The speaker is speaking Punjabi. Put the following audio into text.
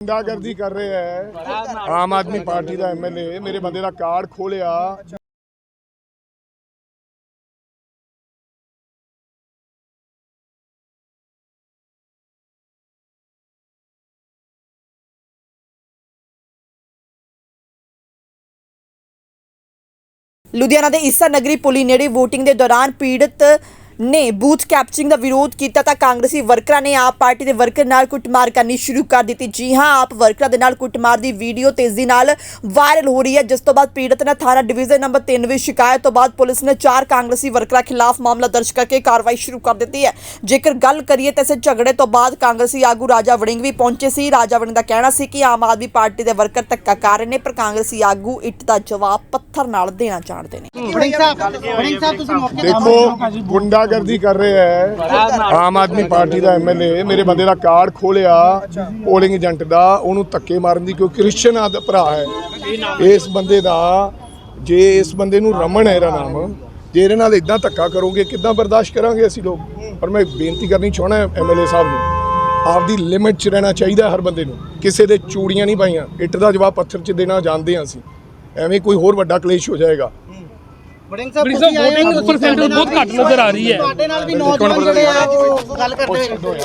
ਗੁੰਡਾਗਰਦੀ ਕਰ ਰਿਹਾ ਹੈ। ਆਮ ਆਦਮੀ ਪਾਰਟੀ ਦਾ ਐਮਐਲਏ ਮੇਰੇ ਬੰਦੇ ਦਾ ਕਾਰਡ ਖੋਲਿਆ। ਲੁਧਿਆਣਾ ਦੇ ਈਸਾ ਨਗਰੀ ਪੁਲੀ ਨੇੜੇ VOTING ਦੇ ਦੌਰਾਨ ਪੀੜਤ ਨੇ ਬੂਥ ਕੈਪਚਰਿੰਗ ਦਾ ਵਿਰੋਧ ਕੀਤਾ ਤਾਂ ਕਾਂਗਰਸੀ ਵਰਕਰਾਂ ਨੇ ਆਪ ਪਾਰਟੀ ਦੇ ਵਰਕਰ ਨਾਲ ਕੁੱਟਮਾਰ ਕਰਨੀ ਸ਼ੁਰੂ ਕਰ ਦਿੱਤੀ। ਜੀ ਹਾਂ ਆਪ ਵਰਕਰਾਂ ਦੇ ਨਾਲ ਕੁੱਟਮਾਰ ਦੀ ਵੀਡੀਓ ਤੇਜ਼ੀ ਨਾਲ ਵਾਇਰਲ ਹੋ ਰਹੀ ਹੈ। ਜਿਸ ਤੋਂ ਬਾਅਦ ਪੀੜਤ ਨੇ ਥਾਣਾ ਡਿਵੀਜ਼ਨ ਨੰਬਰ 3 ਵਿੱਚ ਸ਼ਿਕਾਇਤ ਤੋਂ ਬਾਅਦ ਪੁਲਿਸ ਨੇ ਚਾਰ ਕਾਂਗਰਸੀ ਵਰਕਰਾਂ ਖਿਲਾਫ ਮਾਮਲਾ ਦਰਜ ਕਰਕੇ ਕਾਰਵਾਈ ਸ਼ੁਰੂ ਕਰ ਦਿੱਤੀ ਹੈ। ਜੇਕਰ ਗੱਲ ਕਰੀਏ ਤਾਂ ਇਸੇ ਝਗੜੇ ਤੋਂ ਬਾਅਦ ਕਾਂਗਰਸੀ ਆਗੂ ਰਾਜਾ ਵੜਿੰਗ ਵੀ ਪਹੁੰਚੇ ਸੀ। ਰਾਜਾ ਵੜਿੰਗ ਦਾ ਕਹਿਣਾ ਸੀ ਕਿ ਆਮ ਆਦਮੀ ਪਾਰਟੀ ਦੇ ਵਰਕਰ ਧੱਕਾ ਕਰ ਰਹੇ ਨੇ ਪਰ ਕਾਂਗਰਸੀ ਆਗੂ ਇੱਟ ਦਾ ਜਵਾਬ ਪੱਥਰ ਨਾਲ ਦੇਣਾ ਚਾਹੁੰਦੇ ਨੇ। ਵੜਿੰਗ ਸਾਹਿਬ ਵੜਿੰਗ ਸਾਹਿਬ ਤੁਸੀਂ ਮੌਕੇ ਤੇ ਦੇਖੋ ਗੁੰਡਾਗਰਦੀ ਕਰ ਰਿਹਾ ਹੈ। ਆਮ ਆਦਮੀ ਪਾਰਟੀ ਦਾ ਐਮਐਲਏ ਮੇਰੇ ਬੰਦੇ ਦਾ ਕਾਰਡ ਖੋਲਿਆ, ਪੋਲਿੰਗ ਏਜੰਟ ਦਾ, ਉਹਨੂੰ ਧੱਕੇ ਮਾਰਨ ਦੀ ਕਿਉਂ ਕ੍ਰਿਸਚਨ ਆ ਦਾ ਭਰਾ ਹੈ। ਇਸ ਬੰਦੇ ਦਾ, ਜੇ ਇਸ ਬੰਦੇ ਨੂੰ ਰਮਨ ਹੈ ਇਹਦਾ ਨਾਮ, ਜੇ ਇਹਦੇ ਨਾਲ ਇਦਾਂ ਧੱਕਾ ਕਰੋਗੇ, ਕਿੱਦਾਂ ਬਰਦਾਸ਼ਤ ਕਰਾਂਗੇ ਅਸੀਂ ਲੋਕ? ਪਰ ਮੈਂ ਬੇਨਤੀ ਕਰਨੀ ਚਾਹਣਾ ਐਮਐਲਏ ਸਾਹਿਬ ਨੂੰ, ਆਪਦੀ ਲਿਮਿਟ 'ਚ ਰਹਿਣਾ ਚਾਹੀਦਾ ਹਰ ਬੰਦੇ ਨੂੰ। ਕਿਸੇ ਦੇ ਚੂੜੀਆਂ ਨਹੀਂ ਪਾਈਆਂ, ਇੱਟ ਦਾ ਜਵਾਬ ਪੱਥਰ 'ਚ ਦੇਣਾ ਜਾਣਦੇ ਹਾਂ ਅਸੀਂ। ਐਵੇਂ ਕੋਈ ਹੋਰ ਵੱਡਾ ਕਲੇਸ਼ ਹੋ ਜਾਏਗਾ। ਸਾਹਿਬ ਸਾਹਿਬ voting percentage ਬਹੁਤ ਘੱਟ ਨਜ਼ਰ ਆ ਰਹੀ ਹੈ। ਤੁਹਾਡੇ ਨਾਲ ਵੀ ਨੌਜਵਾਨ ਜਿਹੜੇ ਆ ਗੱਲ ਕਰਦੇ ਹੋਏ